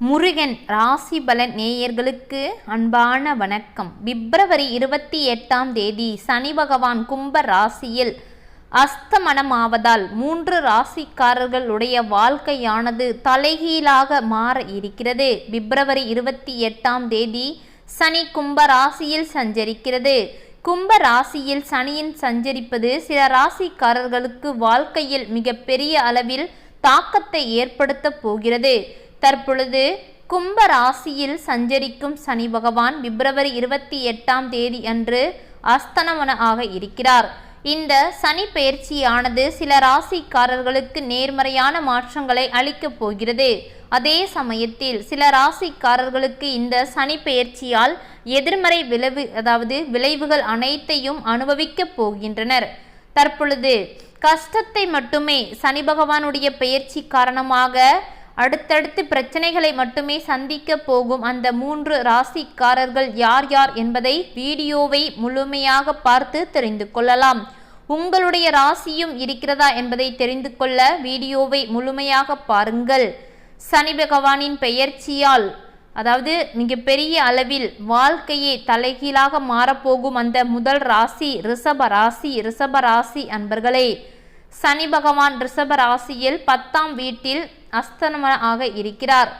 முருகன் ராசி பலன் நேயர்களுக்கு அன்பான வணக்கம். பிப்ரவரி இருபத்தி எட்டாம் தேதி சனி பகவான் கும்ப ராசியில் அஸ்தமனமாவதால் மூன்று ராசிக்காரர்களுடைய வாழ்க்கையானது தலைகீழாக மாற இருக்கிறது. பிப்ரவரி இருபத்தி எட்டாம் தேதி சனி கும்ப ராசியில் சஞ்சரிக்கிறது. கும்ப ராசியில் சனியின் சஞ்சரிப்பது சில ராசிக்காரர்களுக்கு வாழ்க்கையில் மிகப்பெரிய அளவில் தாக்கத்தை ஏற்படுத்த போகிறது. தற்பொழுது கும்ப ராசியில் சஞ்சரிக்கும் சனி பகவான் பிப்ரவரி இருபத்தி எட்டாம் தேதி அன்று அஸ்தனவன ஆக இருக்கிறார். இந்த சனி பயிற்சியானது சில ராசிக்காரர்களுக்கு நேர்மறையான மாற்றங்களை அளிக்கப் போகிறது. அதே சமயத்தில் சில ராசிக்காரர்களுக்கு இந்த சனி பயிற்சியால் எதிர்மறை விளைவு அதாவது விளைவுகள் அனைத்தையும் அனுபவிக்கப் போகின்றனர். தற்பொழுது கஷ்டத்தை மட்டுமே சனி பகவானுடைய பயிற்சி காரணமாக அடுத்தடுத்து பிரச்சனைகளை மட்டுமே சந்திக்க போகும் அந்த மூன்று ராசிக்காரர்கள் யார் யார் என்பதை வீடியோவை முழுமையாக பார்த்து தெரிந்து கொள்ளலாம். உங்களுடைய ராசியும் இருக்கிறதா என்பதை தெரிந்து கொள்ள வீடியோவை முழுமையாக பாருங்கள். சனி பகவானின் பெயர்ச்சியால் அதாவது மிகப்பெரிய அளவில் வாழ்க்கையை தலைகீழாக மாறப்போகும் அந்த முதல் ராசி ரிஷப ராசி ரிஷப ராசி அன்பர்களே. சனி பகவான் ரிஷப ராசியில் பத்தாம் வீட்டில் அஸ்தனமாக இருக்கிறார்.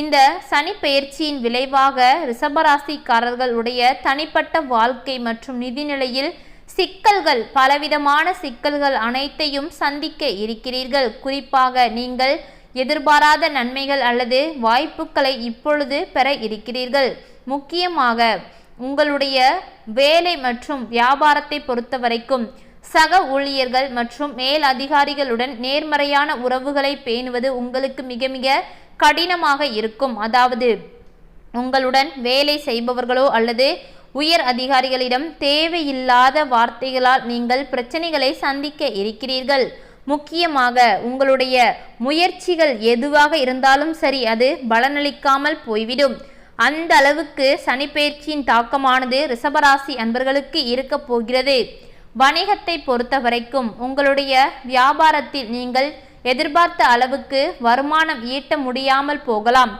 இந்த சனி பெயர்ச்சியின் விளைவாக ரிஷபராசிக்காரர்களுடைய தனிப்பட்ட வாழ்க்கை மற்றும் நிதிநிலையில் சிக்கல்கள் பலவிதமான சிக்கல்கள் அனைத்தையும் சந்திக்க இருக்கிறீர்கள். குறிப்பாக நீங்கள் எதிர்பாராத நன்மைகள் அல்லது வாய்ப்புகளை இப்பொழுது பெற இருக்கிறீர்கள். முக்கியமாக உங்களுடைய வேலை மற்றும் வியாபாரத்தை பொறுத்தவரைக்கும் சக ஊழியர்கள் மற்றும் மேல் அதிகாரிகளுடன் நேர்மறையான உறவுகளை பேணுவது உங்களுக்கு மிக மிக கடினமாக இருக்கும். அதாவது உங்களுடன் வேலை செய்பவர்களோ அல்லது உயர் அதிகாரிகளிடம் தேவையில்லாத வார்த்தைகளால் நீங்கள் பிரச்சனைகளை சந்திக்க இருக்கிறீர்கள். முக்கியமாக உங்களுடைய முயற்சிகள் எதுவாக இருந்தாலும் சரி அது பலனளிக்காமல் போய்விடும். அந்த அளவுக்கு சனிப்பெயர்ச்சியின் தாக்கமானது ரிஷபராசி அன்பர்களுக்கு இருக்கப் போகிறது. வணிகத்தை பொறுத்த வரைக்கும் உங்களுடைய வியாபாரத்தில் நீங்கள் எதிர்பார்த்த அளவுக்கு வருமானம் ஈட்ட முடியாமல் போகலாம்.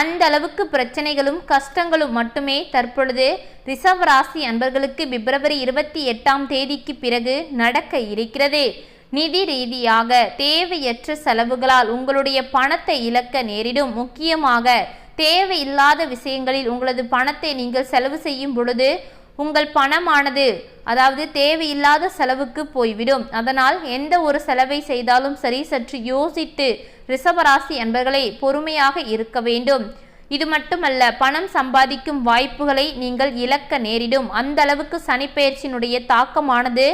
அந்த அளவுக்கு பிரச்சனைகளும் கஷ்டங்களும் மட்டுமே தற்பொழுது ரிசர்வ் ராசி அன்பர்களுக்கு பிப்ரவரி இருபத்தி எட்டாம் தேதிக்கு பிறகு நடக்க இருக்கிறது. நிதி ரீதியாக தேவையற்ற செலவுகளால் உங்களுடைய பணத்தை இழக்க நேரிடும். முக்கியமாக தேவையில்லாத விஷயங்களில் உங்களது பணத்தை நீங்கள் செலவு செய்யும் பொழுது உங்கள் பணமானது அதாவது தேவையில்லாத செலவுக்கு போய்விடும். அதனால் எந்த ஒரு செலவை செய்தாலும் சரி சற்று யோசித்து ரிஷபராசி என்பர்களை பொறுமையாக இருக்க வேண்டும். இது மட்டுமல்ல பணம் சம்பாதிக்கும் வாய்ப்புகளை நீங்கள் இழக்க நேரிடும். அந்த அளவுக்கு சனிப்பெயர்ச்சியினுடைய தாக்கமானது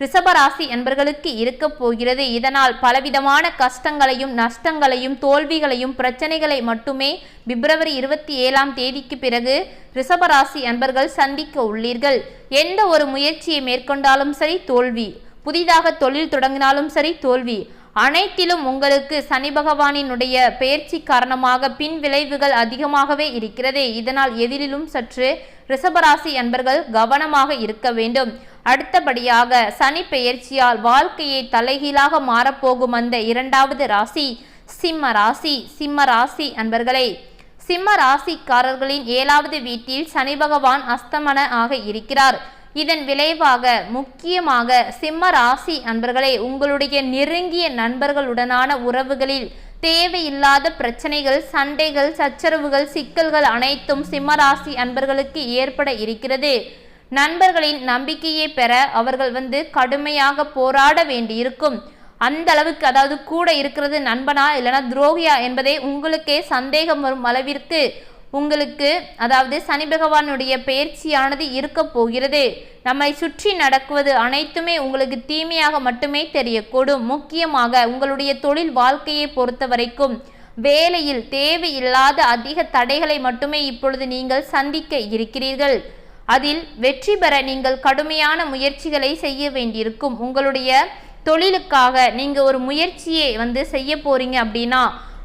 ரிஷபராசி என்பர்களுக்கு இருக்க போகிறது. இதனால் பலவிதமான கஷ்டங்களையும் நஷ்டங்களையும் தோல்விகளையும் பிரச்சனைகளை மட்டுமே பிப்ரவரி இருபத்தி ஏழாம் தேதிக்கு பிறகு ரிஷபராசி அன்பர்கள் சந்திக்க உள்ளீர்கள். எந்த ஒரு முயற்சியை மேற்கொண்டாலும் சரி தோல்வி. புதிதாக தொழில் தொடங்கினாலும் சரி தோல்வி. அனைத்திலும் உங்களுக்கு சனி பகவானினுடைய பெயர்ச்சி காரணமாக பின் விளைவுகள் அதிகமாகவே இருக்கிறது. இதனால் எதிரிலும் சற்று ரிஷபராசி அன்பர்கள் கவனமாக இருக்க வேண்டும். அடுத்தபடியாக சனி பெயர்ச்சியால் வாழ்க்கையை தலைகீழாக மாறப்போகும் அந்த இரண்டாவது ராசி சிம்ம ராசி சிம்ம ராசி அன்பர்களே. சிம்ம ராசிக்காரர்களின் ஏழாவது வீட்டில் சனி பகவான் அஸ்தமன ஆக இருக்கிறார். இதன் விளைவாக முக்கியமாக சிம்ம ராசி அன்பர்களே உங்களுடைய நெருங்கிய நண்பர்களுடனான உறவுகளில் தேவையில்லாத பிரச்சனைகள் சண்டைகள் சச்சரவுகள் சிக்கல்கள் அனைத்தும் சிம்மராசி அன்பர்களுக்கு ஏற்பட இருக்கிறது. நண்பர்களின் நம்பிக்கையை பெற அவர்கள் வந்து கடுமையாக போராட வேண்டியிருக்கும். அந்த அளவுக்கு அதாவது கூட இருக்கிறது நண்பனா இல்லைனா துரோகியா என்பதை உங்களுக்கே சந்தேகம் வரும் அளவிற்கு உங்களுக்கு அதாவது சனி பகவானுடைய பயிற்சியானது இருக்க போகிறது. நம்மை சுற்றி நடக்குவது அனைத்துமே உங்களுக்கு தீமையாக மட்டுமே தெரியக்கூடும். முக்கியமாக உங்களுடைய தொழில் வாழ்க்கையை பொறுத்த வரைக்கும் வேலையில் தேவையில்லாத அதிக தடைகளை மட்டுமே இப்பொழுது நீங்கள் சந்திக்க இருக்கிறீர்கள். அதில் வெற்றி பெற நீங்கள் கடுமையான முயற்சிகளை செய்ய வேண்டியிருக்கும். உங்களுடைய தொழிலுக்காக நீங்கள் ஒரு முயற்சியை வந்து செய்ய போறீங்க அப்படின்னா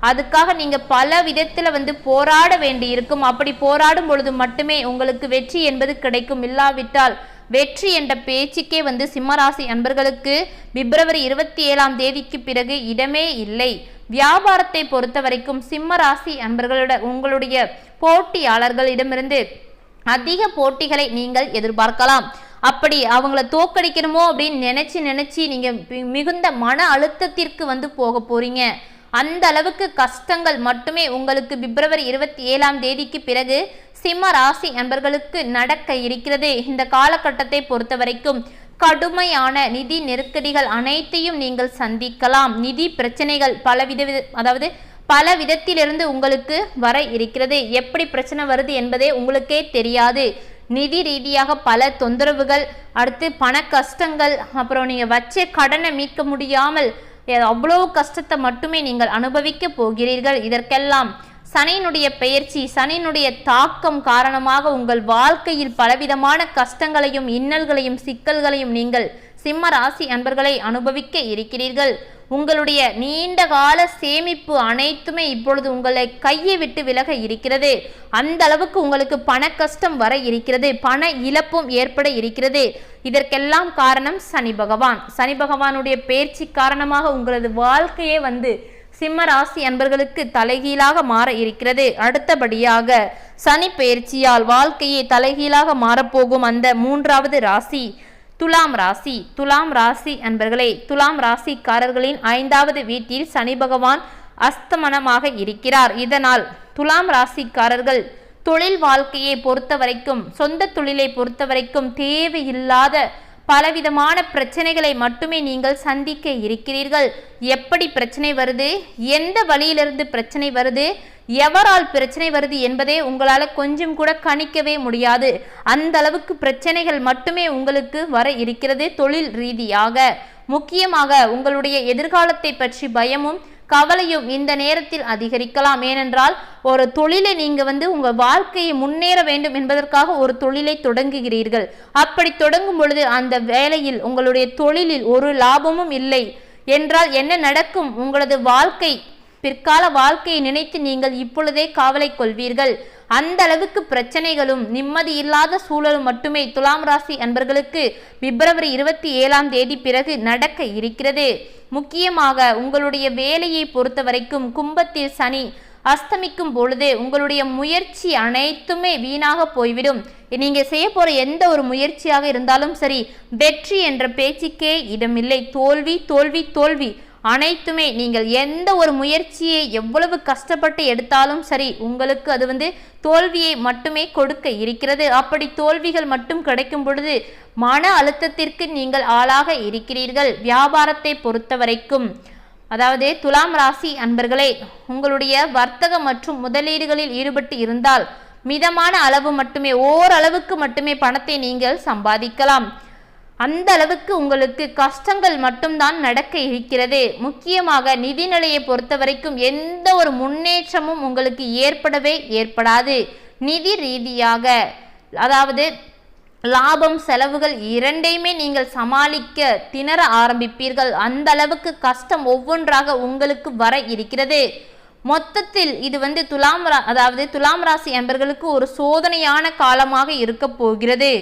அதுக்காக நீங்கள் பல விதத்தில் வந்து போராட வேண்டி இருக்கும் அப்படி போராடும் பொழுது மட்டுமே உங்களுக்கு வெற்றி என்பது கிடைக்கும். இல்லாவிட்டால் வெற்றி என்ற பேச்சுக்கே வந்து சிம்மராசி அன்பர்களுக்கு பிப்ரவரி இருபத்தி ஏழாம் தேதிக்கு பிறகு இடமே இல்லை. வியாபாரத்தை பொறுத்த வரைக்கும் சிம்மராசி அன்பர்களோட உங்களுடைய போட்டியாளர்களிடமிருந்து அதிக போட்டிகளை நீங்கள் எதிர்பார்க்கலாம். அப்படி அவங்கள தோக்கடிக்கணுமோ அப்படின்னு நினைச்சு நினைச்சு நீங்க மிகுந்த மன அழுத்தத்திற்கு வந்து போக போறீங்க. அந்த அளவுக்கு கஷ்டங்கள் மட்டுமே உங்களுக்கு பிப்ரவரி இருபத்தி ஏழாம் தேதிக்கு பிறகு சிம்ம ராசி அன்பர்களுக்கு நடக்க இருக்கிறது. இந்த காலகட்டத்தை பொறுத்த வரைக்கும் கடுமையான நிதி நெருக்கடிகள் அனைத்தையும் நீங்கள் சந்திக்கலாம். நிதி பிரச்சனைகள் பலவித வித- அதாவது பல விதத்திலிருந்து உங்களுக்கு வர இருக்கிறது. எப்படி பிரச்சனை வருது என்பதே உங்களுக்கே தெரியாது. நிதி ரீதியாக பல தொந்தரவுகள் அடுத்து பண கஷ்டங்கள் அப்புறம் நீங்கள் வச்ச கடனை மீட்க முடியாமல் அவ்வளோ அவ்வளவு கஷ்டத்தை மட்டுமே நீங்கள் அனுபவிக்க போகிறீர்கள். இதற்கெல்லாம் சனியினுடைய பெயர்ச்சி சனியினுடைய தாக்கம் காரணமாக உங்கள் வாழ்க்கையில் பலவிதமான கஷ்டங்களையும் இன்னல்களையும் சிக்கல்களையும் நீங்கள் சிம்ம ராசி அன்பர்களை அனுபவிக்க இருக்கிறீர்கள். உங்களுடைய நீண்ட கால சேமிப்பு அனைத்துமே இப்பொழுது உங்களை கையை விட்டு விலக இருக்கிறது. அந்த அளவுக்கு உங்களுக்கு பண கஷ்டம் வர இருக்கிறது. பண இழப்பும் ஏற்பட இருக்கிறது. இதற்கெல்லாம் காரணம் சனி பகவான். சனி பகவானுடைய பேச்சு காரணமாக உங்களது வாழ்க்கையே வந்து சிம்ம ராசி அன்பர்களுக்கு தலைகீழாக மாற இருக்கிறது. அடுத்தபடியாக சனி பெயர்ச்சியால் வாழ்க்கையை தலைகீழாக மாறப்போகும் அந்த மூன்றாவது ராசி. துலாம் ராசி துலாம் ராசி அன்பர்களே துலாம் ராசிக்காரர்களின் ஐந்தாவது வீட்டில் சனி பகவான் அஸ்தமனமாக இருக்கிறார். இதனால் துலாம் ராசிக்காரர்கள் தொழில் வாழ்க்கையை பொறுத்த வரைக்கும் சொந்த தொழிலை பொறுத்த வரைக்கும் தேவையில்லாத பலவிதமான பிரச்சனைகளை மட்டுமே நீங்கள் சந்திக்க இருக்கிறீர்கள். எப்படி பிரச்சனை வருது? எந்த வழியிலிருந்து பிரச்சனை வருது? எவரால் பிரச்சனை வருது என்பதே உங்களால் கொஞ்சம் கூட கணிக்கவே முடியாது. அந்த அளவுக்கு பிரச்சனைகள் மட்டுமே உங்களுக்கு வர இருக்கிறது தொழில் ரீதியாக. முக்கியமாக உங்களுடைய எதிர்காலத்தை பற்றி பயமும் கவலையும் இந்த நேரத்தில் அதிகரிக்கலாம். ஏனென்றால் ஒரு தொழிலை நீங்க வந்து உங்க வாழ்க்கையை முன்னேற வேண்டும் என்பதற்காக ஒரு தொழிலை தொடங்குகிறீர்கள். அப்படி தொடங்கும் பொழுது அந்த வேலையில் உங்களுடைய தொழிலில் ஒரு லாபமும் இல்லை. என்றால் என்ன நடக்கும்? உங்களது வாழ்க்கை பிற்கால வாழ்க்கையை நினைத்து நீங்கள் இப்பொழுதே காவலை கொள்வீர்கள். அந்த அளவுக்கு பிரச்சனைகளும் நிம்மதி இல்லாத சூழலும் மட்டுமே துலாம் ராசி அன்பர்களுக்கு பிப்ரவரி இருபத்தி ஏழாம் தேதி பிறகு நடக்க இருக்கிறது. முக்கியமாக உங்களுடைய வேலையை பொறுத்த வரைக்கும் கும்பத்தில் சனி அஸ்தமிக்கும் பொழுது உங்களுடைய முயற்சி அனைத்துமே வீணாக போய்விடும். நீங்கள் செய்ய போகிற எந்த ஒரு முயற்சியாக இருந்தாலும் சரி வெற்றி என்ற பேச்சுக்கே இடமில்லை. தோல்வி தோல்வி தோல்வி. அனைத்துமே நீங்கள் எந்த ஒரு முயற்சியை எவ்வளவு கஷ்டப்பட்டு எடுத்தாலும் சரி உங்களுக்கு அது வந்து தோல்வியை மட்டுமே கொடுக்க இருக்கிறது. அப்படி தோல்விகள் மட்டும் கிடைக்கும் பொழுது மன அழுத்தத்திற்கு நீங்கள் ஆளாக இருக்கிறீர்கள் வியாபாரத்தை பொறுத்த வரைக்கும் அதாவது துலாம் ராசி அன்பர்களே உங்களுடைய வர்த்தக மற்றும் முதலீடுகளில் ஈடுபட்டு இருந்தால் மிதமான அளவு மட்டுமே ஓரளவுக்கு மட்டுமே பணத்தை நீங்கள் சம்பாதிக்கலாம். அந்த அளவுக்கு உங்களுக்கு கஷ்டங்கள் மட்டும்தான் நடக்க இருக்கிறது. முக்கியமாக நிதிநிலையை பொறுத்த வரைக்கும் எந்த ஒரு முன்னேற்றமும் உங்களுக்கு ஏற்படவே ஏற்படாது. நிதி ரீதியாக அதாவது லாபம் செலவுகள் இரண்டையுமே நீங்கள் சமாளிக்க திணற ஆரம்பிப்பீர்கள். அந்த அளவுக்கு கஷ்டம் ஒவ்வொன்றாக உங்களுக்கு வர இருக்கிறது. மொத்தத்தில் இது வந்து துலாம் ரா அதாவது துலாம் ராசி அன்பர்களுக்கு ஒரு சோதனையான காலமாக இருக்க போகிறது.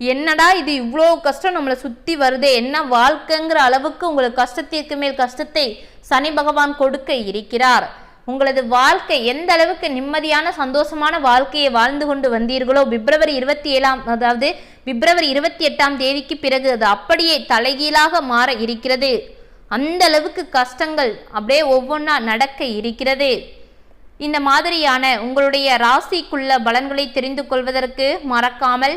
என்னடா இது இவ்வளோ கஷ்டம் நம்மளை சுற்றி வருதே? என்ன வாழ்க்கைங்கிற அளவுக்கு உங்களுக்கு கஷ்டத்திற்கு மேல் கஷ்டத்தை சனி பகவான் கொடுக்க இருக்கிறார். உங்களது வாழ்க்கை எந்த அளவுக்கு நிம்மதியான சந்தோஷமான வாழ்க்கையை வாழ்ந்து கொண்டு வந்தீர்களோ பிப்ரவரி இருபத்தி ஏழாம் அதாவது பிப்ரவரி இருபத்தி எட்டாம் தேதிக்கு பிறகு அது அப்படியே தலைகீழாக மாற இருக்கிறது. அந்த அளவுக்கு கஷ்டங்கள் அப்படியே ஒவ்வொன்றா நடக்க இருக்கிறது. இந்த மாதிரியான உங்களுடைய ராசிக்குள்ள பலன்களை தெரிந்து கொள்வதற்கு மறக்காமல்